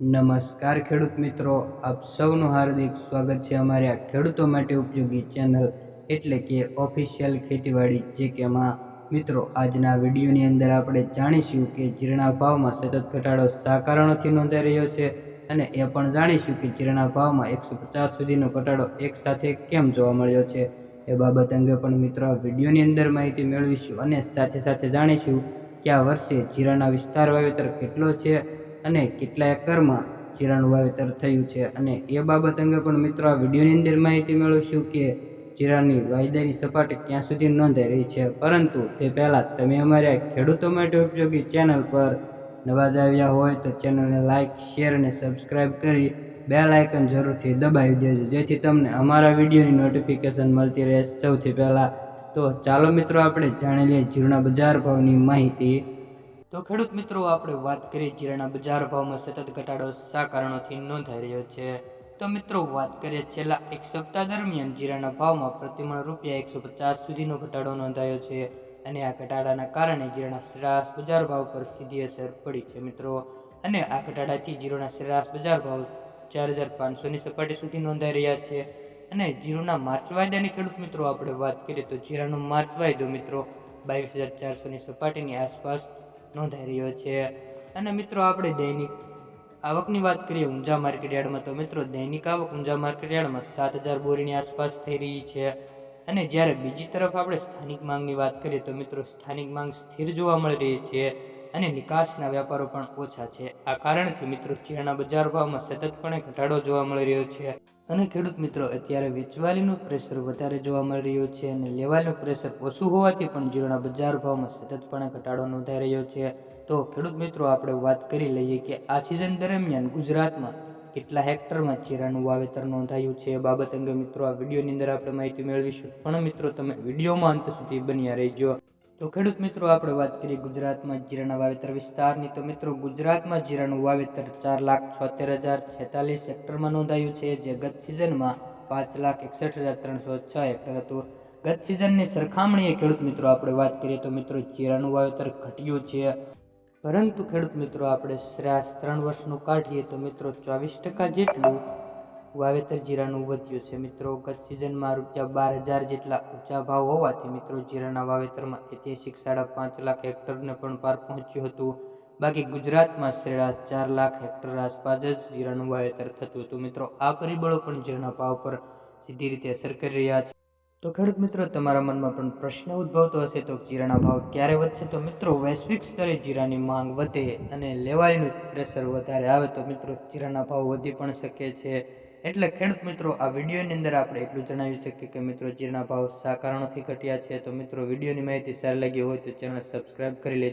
નમસ્કાર ખેડૂત મિત્રો, આપ સૌનું હાર્દિક સ્વાગત છે અમારી આ ખેડૂતો માટે ઉપયોગી ચેનલ એટલે કે ઓફિશિયલ ખેતીવાડી, જે કે એમાં મિત્રો આજના વિડીયોની અંદર આપણે જાણીશું કે જીરણા ભાવમાં સતત ઘટાડો શા કારણોથી નોંધાઈ રહ્યો છે અને એ પણ જાણીશું કે જીરણા ભાવમાં એકસો પચાસ સુધીનો ઘટાડો એકસાથે કેમ જોવા મળ્યો છે. એ બાબત અંગે પણ મિત્રો આ વિડીયોની અંદર માહિતી મેળવીશું અને સાથે સાથે જાણીશું કે આ વર્ષે જીરાના વિસ્તાર વાવેતર કેટલો છે અને કેટલા એકરમાં જીરાનું વાવેતર થયું છે. અને એ બાબત અંગે પણ મિત્રો આ વિડીયોની અંદર માહિતી મેળવીશું કે જીરાની વાયદાની સપાટી ક્યાં સુધી નોંધાઈ રહી છે. પરંતુ તે પહેલાં તમે અમારે ખેડૂતો માટે ઉપયોગી ચેનલ પર નવા જ આવ્યા હોય તો ચેનલને લાઇક શેર અને સબસ્ક્રાઈબ કરી બે લાઇકન જરૂરથી દબાવી દેજો. જેથી તમને અમારા વિડીયોની નોટિફિકેશન મળતી રહે સૌથી પહેલાં. તો ચાલો મિત્રો આપણે જાણી લઈએ જીરુના બજાર ભાવની માહિતી. તો ખેડૂત મિત્રો, આપણે વાત કરીએ જીરાના બજાર ભાવમાં સતત ઘટાડો શા કારણોથી નોંધાઈ રહ્યો છે? તો મિત્રો, વાત કરીએ છેલ્લા એક સપ્તાહ દરમિયાન જીરાના ભાવમાં પ્રતિમણ રૂપિયા એકસો પચાસ સુધીનો ઘટાડો નોંધાયો છે અને આ ઘટાડાના કારણે જીરાના સરેરાશ બજાર ભાવ પર સીધી અસર પડી છે મિત્રો. અને આ ઘટાડાથી જીરોના સરેરાશ બજાર ભાવ ચાર હજાર પાંચસોની સપાટી સુધી નોંધાઈ રહ્યા છે. અને જીરોના માર્ચ વાયદાની ખેડૂત મિત્રો, આપણે વાત કરીએ તો જીરાનો માર્ચ વાયદો મિત્રો, બાવીસ હજાર ચારસોની સપાટીની આસપાસ નોંધાઈ રહ્યો છે. અને મિત્રો, આપણે દૈનિક આવકની વાત કરીએ ઊંઝા માર્કેટ યાર્ડમાં, તો મિત્રો, દૈનિક આવક ઊંઝા માર્કેટયાર્ડમાં સાત હજાર બોરીની આસપાસ થઈ રહી છે. અને જ્યારે બીજી તરફ આપણે સ્થાનિક માંગની વાત કરીએ, તો મિત્રો, સ્થાનિક માંગ સ્થિર જોવા મળી રહી છે. અને નિકાસના વ્યાપારો પણ ઓછા છે. આ કારણથી મિત્રો જીરાના બજાર ભાવમાં સતતપણે ઘટાડો જોવા મળી રહ્યો છે અને ખેડૂત મિત્રો અત્યારે વેચવાલીનું પ્રેશર વધારે જોવા મળી રહ્યું છે અને લેવાલીનું પ્રેશર ઓછું હોવાથી પણ જીરાના બજાર ભાવમાં સતતપણે ઘટાડો નોંધાઈ રહ્યો છે. તો ખેડૂત મિત્રો, આપણે વાત કરી લઈએ કે આ સિઝન દરમિયાન ગુજરાતમાં કેટલા હેક્ટરમાં જીરાનું વાવેતર નોંધાયું છે એ બાબત અંગે મિત્રો આ વિડીયોની અંદર આપણે માહિતી મેળવીશું. પણ મિત્રો, તમે વિડીયોમાં અંત સુધી બન્યા રહેજો. તો ખેડૂત મિત્રો, આપણે વાત કરીએ ગુજરાતમાં જીરાના વાવેતર વિસ્તારની. તો મિત્રો, ગુજરાતમાં જીરાનું વાવેતર ચાર લાખ છોતેર હજાર છેતાલીસ હેક્ટરમાં નોંધાયું છે, જે ગત સિઝનમાં પાંચ લાખ એકસઠ હજાર ત્રણસો છ હેક્ટર હતું. ગત સિઝનની સરખામણીએ ખેડૂત મિત્રો, આપણે વાત કરીએ તો મિત્રો, જીરાનું વાવેતર ઘટ્યું છે. પરંતુ ખેડૂત મિત્રો, આપણે શ્રેયાસ ત્રણ વર્ષનું કાઢીએ તો મિત્રો, ચોવીસ ટકા જેટલું વાવેતર જીરાનું વધ્યું છે. મિત્રો, ગત સિઝનમાં રૂપિયા બાર હજાર જેટલા ઊંચા ભાવ હોવાથી મિત્રો, જીરાના વાવેતરમાં ઐતિહાસિક સાડા પાંચ લાખ હેક્ટરને પણ પાર પહોંચ્યું હતું. બાકી ગુજરાતમાં શ્રેયાસ ચાર લાખ હેક્ટર આસપાસ જ જીરાનું વાવેતર થતું હતું. મિત્રો, આ પરિબળો પણ જીરાના ભાવ પર સીધી રીતે અસર કરી રહ્યા છે. તો ખેડૂત મિત્રો, તમારા મનમાં પણ પ્રશ્ન ઉદ્ભવતો હશે, તો જીરાના ભાવ ક્યારે વધશે? તો મિત્રો, વૈશ્વિક સ્તરે જીરાની માંગ વધે અને લેવાલીનું પ્રેશર વધારે આવે, તો મિત્રો, જીરાના ભાવ વધી પણ શકે છે. એટલે ખેડૂત મિત્રો, આ વિડીયોની અંદર આપણે એટલું જણાવી શકીએ કે મિત્રો જીરના ભાવ સા કારણોથી ઘટ્યા છે. તો મિત્રો, વિડીયોની માહિતી સારી લાગી હોય તો ચેનલ સબસ્ક્રાઈબ કરી લેજો.